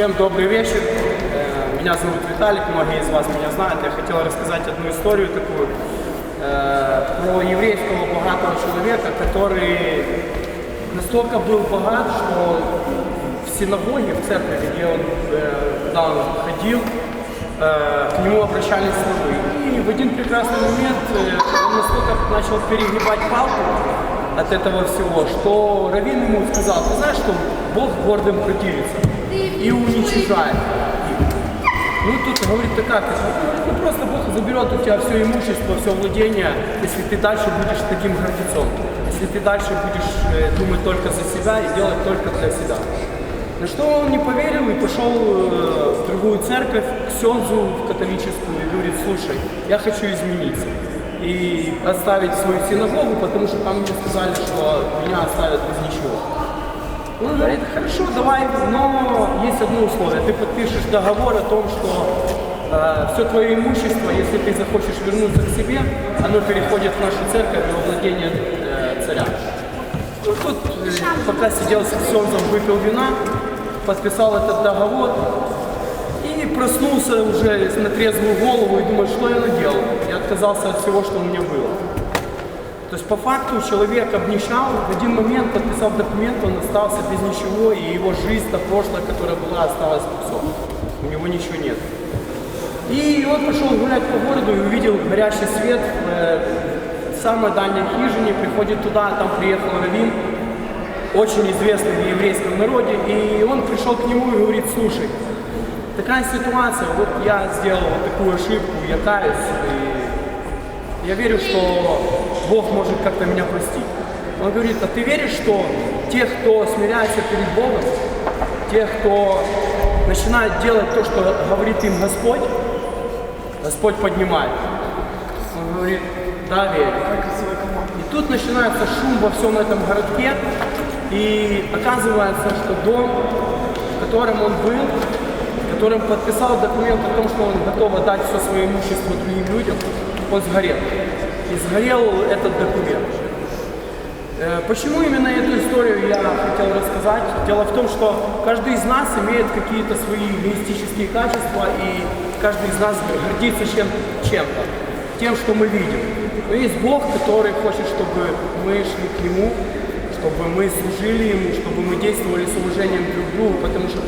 Всем добрый вечер. Э, Меня зовут Виталик, многие из вас меня знают. Я хотел рассказать одну историю такую э, про еврейского богатого человека, который настолько был богат, что в синагоге, в церкви, где он, э, куда он ходил, э, к нему обращались слабы. И в один прекрасный момент э, он настолько начал перегибать палку от этого всего, что Равин ему сказал, ты знаешь, что Бог гордым противится и уничижает их. Ну тут говорит, да как говорит, ну просто Бог заберет у тебя все имущество, все владение, если ты дальше будешь таким гордецом. Если ты дальше будешь э, думать только за себя и делать только для себя. На что он не поверил и пошел э, в другую церковь, к Сензу, в католическую, и говорит, слушай, я хочу измениться. И оставить свою синагогу, потому что там мне сказали, что меня оставят без ничего. Он говорит, хорошо, давай, но есть одно условие. Ты подпишешь договор о том, что все твое имущество, если ты захочешь вернуться к себе, оно переходит в нашу церковь и во владение э, царя. Ну, тут, э, пока сидел с Ксензом, выпил вина, подписал этот договор проснулся уже на трезвую голову и думает, что я наделал. Я отказался от всего, что у меня было. То есть по факту человек обнищал, в один момент подписал документ, он остался без ничего, и его жизнь, та прошлая, которая была, осталась пустой. У него ничего нет. И он пошел гулять по городу и увидел горящий свет в э, самой дальней хижине, приходит туда, там приехал Равин, очень известный в еврейском народе, и он пришел к нему и говорит, слушай, такая ситуация, вот я сделал вот такую ошибку, я каюсь, и я верю, что Бог может как-то меня простить. Он говорит, а ты веришь, что тех, кто смиряется перед Богом, тех, кто начинает делать то, что говорит им Господь, Господь поднимает. Он говорит, да, верю. И тут начинается шум во всем этом городке, и оказывается, что дом, в котором он был, которым подписал документ о том, что он готов отдать все свое имущество другим людям, он сгорел. И сгорел этот документ. Э, Почему именно эту историю я хотел рассказать? Дело в том, что каждый из нас имеет какие-то свои эгоистические качества, и каждый из нас гордится чем- чем-то, тем, что мы видим. Но есть Бог, который хочет, чтобы мы шли к Нему, чтобы мы служили Ему, чтобы мы действовали с уважением друг к другу, потому что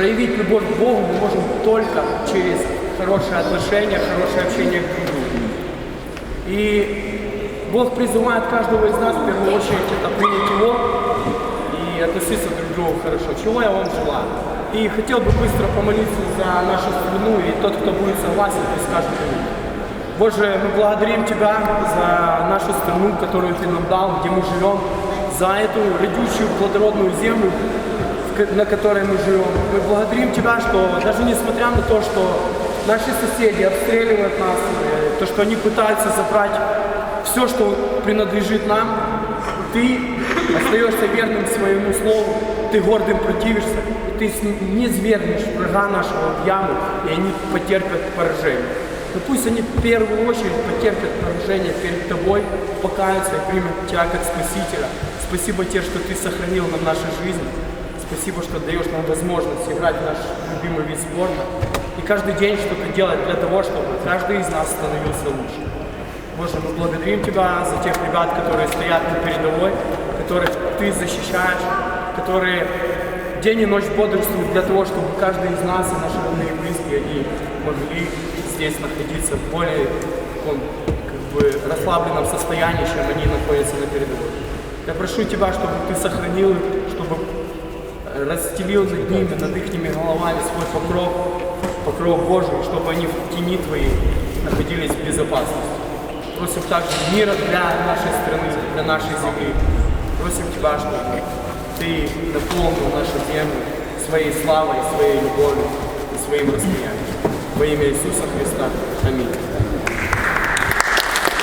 проявить любовь к Богу мы можем только через хорошие отношения, хорошее общение к другу. И Бог призывает каждого из нас в первую очередь это принять Его и относиться друг к другу хорошо. Чего я вам желаю. И хотел бы быстро помолиться за нашу страну, и тот, кто будет согласен, пусть скажет. Боже, мы благодарим Тебя за нашу страну, которую Ты нам дал, где мы живем, за эту родючую плодородную землю, на которой мы живем. Мы благодарим Тебя, что даже несмотря на то, что наши соседи обстреливают нас, э, то, что они пытаются забрать все, что принадлежит нам, Ты остаешься верным своему слову, Ты гордым противишься, и Ты не свергнешь врага нашего в яму, и они потерпят поражение. Но пусть они в первую очередь потерпят поражение перед Тобой, покаются и примут Тебя как Спасителя. Спасибо Тебе, что Ты сохранил нам нашу жизнь. Спасибо, что даешь нам возможность играть в наш любимый вид спорта. И каждый день что-то делать для того, чтобы каждый из нас становился лучше. Боже, мы благодарим Тебя за тех ребят, которые стоят на передовой, которых Ты защищаешь, которые день и ночь бодрствуют для того, чтобы каждый из нас и наши родные и близкие, они могли здесь находиться в более таком, как бы, расслабленном состоянии, чем они находятся на передовой. Я прошу Тебя, чтобы Ты сохранил чтобы расстелил над ними, над их головами свой покров, покров Божий, чтобы они в тени Твоей находились в безопасности. Просим также мира для нашей страны, для нашей земли. Просим Тебя, чтобы Ты наполнил нашу землю своей славой, своей любовью и своим расстоянием. Во имя Иисуса Христа. Аминь.